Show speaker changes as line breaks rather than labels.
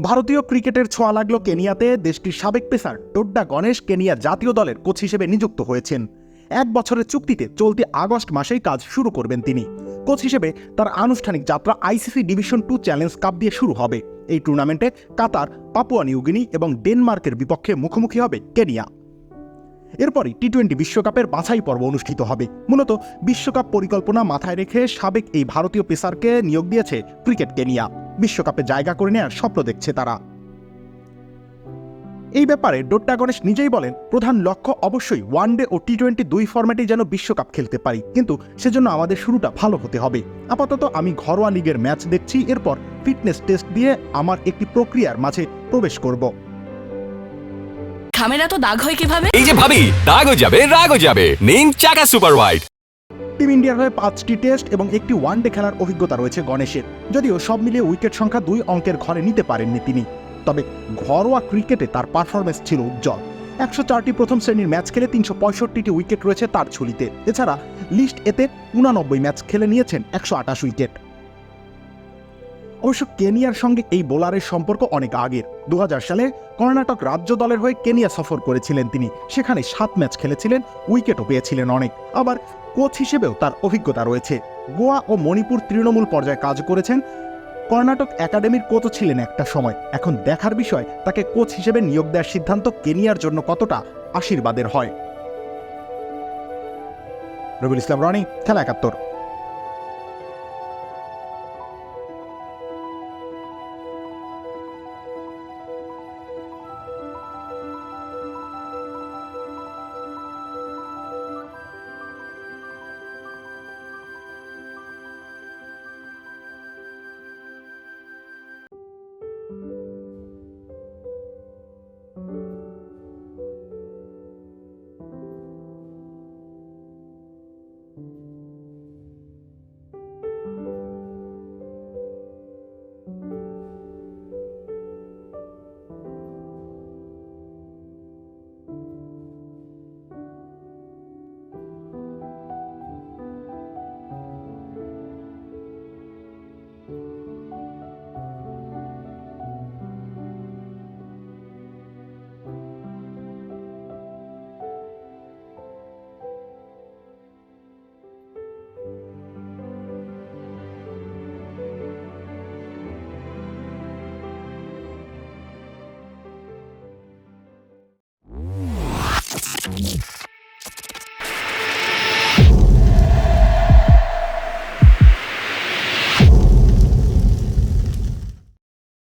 ভারতীয় ক্রিকেটের ছোঁয়া লাগল কেনিয়াতে। দেশটির সাবেক পেসার ডোড্ডা গণেশ কেনিয়া জাতীয় দলের কোচ হিসেবে নিযুক্ত হয়েছেন। এক বছরের চুক্তিতে চলতি আগস্ট মাসেই কাজ শুরু করবেন তিনি। কোচ হিসেবে তার আনুষ্ঠানিক যাত্রা ICC division two challenge cup দিয়ে শুরু হবে। এই টুর্নামেন্টে কাতার, পাপুয়া নিউগিনি এবং ডেনমার্কের বিপক্ষে মুখোমুখি হবে কেনিয়া। এরপরই টি টোয়েন্টি বিশ্বকাপের বাছাই পর্ব অনুষ্ঠিত হবে। মূলত বিশ্বকাপ পরিকল্পনা মাথায় রেখে সাবেক এই ভারতীয় পেসারকে নিয়োগ দিয়েছে ক্রিকেট কেনিয়া। বিশ্বকাপে জায়গা করে নেওয়ার স্বপ্ন দেখছে তারা। এই ব্যাপারে ডোট্টা গণেশ নিজেই বলেন প্রধান লক্ষ্য অবশ্যই ওয়ানডে ও টি টোয়েন্টি দুই ফরম্যাটেই যেন বিশ্বকাপ খেলতে পারি। কিন্তু সেজন্য আমাদের শুরুটা ভালো হতে হবে। আপাতত আমি ঘরোয়া লিগের ম্যাচ দেখছি এরপর ফিটনেস টেস্ট দিয়ে আমার একটি প্রক্রিয়ার মাঝে প্রবেশ করব।
খামের তো দাগ হয় কীভাবে?
এই যে ভাবি দাগও যাবে রাগও যাবে। নিন চাকা সুপার হোয়াইট
টিম ইন্ডিয়ার হয়ে পাঁচটি টেস্ট এবং একটি ওয়ানডে খেলার অভিজ্ঞতা রয়েছে গণেশের। যদিও সব মিলিয়ে উইকেট সংখ্যা দুই অঙ্কের ঘরে নিতে পারেননি তিনি। তবে ঘরোয়া ক্রিকেটে তার পারফরমেন্স ছিল উজ্জ্বল। একশো চারটি প্রথম শ্রেণির ম্যাচ খেলে তিনশো পঁয়ষট্টিটি উইকেট রয়েছে তার ঝুলিতে। এছাড়া লিস্ট এতে উনানব্বই ম্যাচ খেলে নিয়েছেন একশো আটাশ উইকেট অবশ্য কেনিয়ার সঙ্গে এই বোলারের সম্পর্ক অনেক আগের। দু হাজার সালে কর্ণাটক রাজ্য দলের হয়ে কেনিয়া সফর করেছিলেন তিনি। সেখানে সাত ম্যাচ খেলেছিলেন উইকেটও পেয়েছিলেন অনেক। আবার কোচ হিসেবেও তার অভিজ্ঞতা রয়েছে। গোয়া ও মণিপুর তৃণমূল পর্যায়ে কাজ করেছেন। কর্ণাটক একাডেমির কোচ ছিলেন একটা সময়। এখন দেখার বিষয়, তাকে কোচ হিসেবে নিয়োগ দেওয়ার সিদ্ধান্ত কেনিয়ার জন্য কতটা আশীর্বাদের হয়। রবিউল ইসলাম, রনি, খেলা একাত্তর।